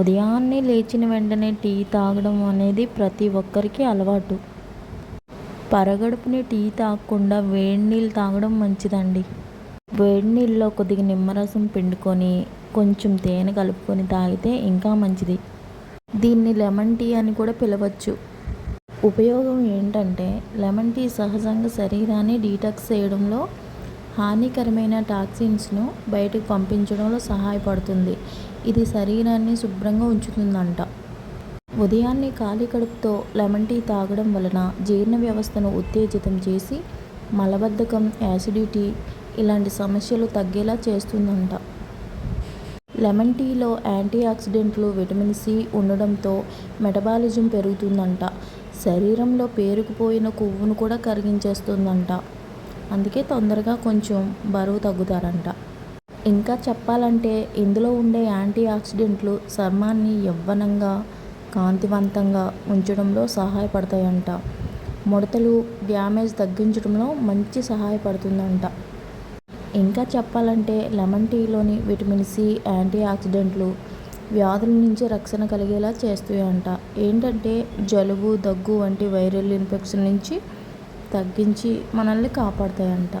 ఉదయాన్నే లేచిన వెంటనే టీ తాగడం అనేది ప్రతి ఒక్కరికి అలవాటు. పరగడుపుని టీ తాగకుండా వేడి నీళ్ళు తాగడం మంచిదండి. వేడి నీళ్ళలో కొద్దిగా నిమ్మరసం పిండుకొని కొంచెం తేనె కలుపుకొని తాగితే ఇంకా మంచిది. దీన్ని లెమన్ టీ అని కూడా పిలవచ్చు. ఉపయోగం ఏంటంటే లెమన్ టీ సహజంగా శరీరాన్ని డీటాక్స్ చేయడంలో హానికరమైన టాక్సిన్స్ను బయటకు పంపించడంలో సహాయపడుతుంది. ఇది శరీరాన్ని శుభ్రంగా ఉంచుతుందంట. ఉదయాన్నే ఖాళీ కడుపుతో లెమన్ టీ తాగడం వలన జీర్ణ వ్యవస్థను ఉత్తేజితం చేసి మలబద్ధకం యాసిడిటీ ఇలాంటి సమస్యలు తగ్గేలా చేస్తుందంట. లెమన్ టీలో యాంటీ ఆక్సిడెంట్లు విటమిన్ సి ఉండడంతో మెటబాలిజం పెరుగుతుందంట. శరీరంలో పేరుకుపోయిన కొవ్వును కూడా కరిగించేస్తుందంట. అందుకే తొందరగా కొంచెం బరువు తగ్గుతారంట. ఇంకా చెప్పాలంటే ఇందులో ఉండే యాంటీ ఆక్సిడెంట్లు చర్మాన్ని యవ్వనంగా కాంతివంతంగా ఉంచడంలో సహాయపడతాయంట. ముడతలు డ్యామేజ్ తగ్గించడంలో మంచి సహాయపడుతుందంట. ఇంకా చెప్పాలంటే లెమన్ టీలోని విటమిన్ సి యాంటీ ఆక్సిడెంట్లు వ్యాధుల నుంచి రక్షణ కలిగేలా చేస్తాయంట. ఏంటంటే జలుబు దగ్గు వంటి వైరల్ ఇన్ఫెక్షన్ నుంచి తగ్గించి మనల్ని కాపాడతాయంట.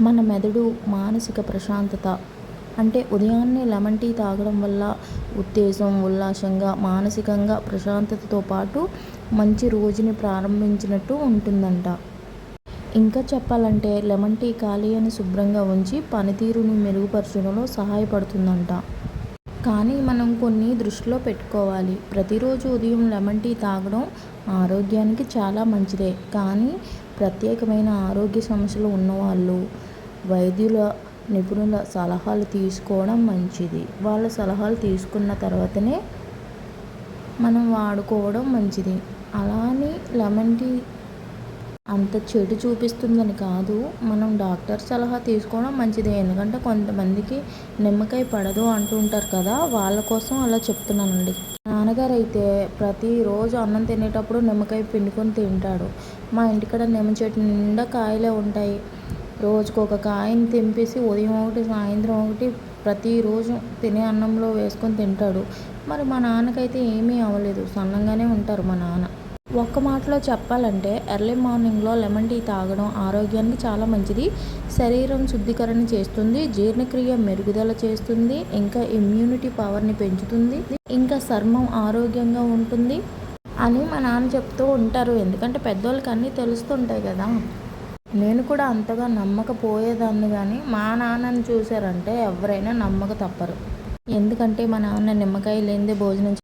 మన మెదడు మానసిక ప్రశాంతత అంటే ఉదయాన్నే లెమన్ టీ తాగడం వల్ల ఉత్తేజం ఉల్లాసంగా మానసికంగా ప్రశాంతతతో పాటు మంచి రోజుని ప్రారంభించినట్టు ఉంటుందంట. ఇంకా చెప్పాలంటే లెమన్ టీ కాలేయాన్ని శుభ్రంగా ఉంచి పనితీరుని మెరుగుపరచడంలో సహాయపడుతుందంట. కానీ మనం కొన్ని దృష్టిలో పెట్టుకోవాలి. ప్రతిరోజు ఉదయం లెమన్ టీ తాగడం ఆరోగ్యానికి చాలా మంచిదే. కానీ ప్రత్యేకమైన ఆరోగ్య సమస్యలు ఉన్నవాళ్ళు వైద్యుల నిపుణుల సలహాలు తీసుకోవడం మంచిది. వాళ్ళ సలహాలు తీసుకున్న తర్వాతనే మనం వాడుకోవడం మంచిది. అలానే లెమన్ టీ అంత చెడు చూపిస్తుందని కాదు. మనం డాక్టర్ సలహా తీసుకోవడం మంచిదే. ఎందుకంటే కొంతమందికి నిమ్మకాయ పడదు అంటూ ఉంటారు కదా. వాళ్ళ కోసం అలా చెప్తున్నానండి. నాన్నగారు అయితే ప్రతిరోజు అన్నం తినేటప్పుడు నిమ్మకాయ పిండుకొని తింటాడు. మా ఇంటికాడ నిమ్మ చెట్టు నిండా కాయలే ఉంటాయి. రోజుకు ఒక కాయని తెంపేసి ఉదయం ఒకటి సాయంత్రం ఒకటి ప్రతిరోజు తినే అన్నంలో వేసుకొని తింటాడు. మరి మా నాన్నకైతే ఏమీ అవ్వలేదు. సన్నంగానే ఉంటారు మా నాన్న. ఒక్క మాటలో చెప్పాలంటే ఎర్లీ మార్నింగ్లో లెమన్ టీ తాగడం ఆరోగ్యానికి చాలా మంచిది. శరీరం శుద్ధీకరణ చేస్తుంది జీర్ణక్రియ మెరుగుదల చేస్తుంది ఇంకా ఇమ్యూనిటీ పవర్ని పెంచుతుంది ఇంకా చర్మం ఆరోగ్యంగా ఉంటుంది అని మా నాన్న చెప్తూ ఉంటారు. ఎందుకంటే పెద్దోళ్ళకి అన్నీ తెలుస్తుంటాయి కదా. నేను కూడా అంతగా నమ్మకపోయేదాన్ని కానీ మా నాన్నని చూసారంటే ఎవరైనా నమ్మక తప్పరు. ఎందుకంటే మా నాన్న నిమ్మకాయ లేనిదే భోజనం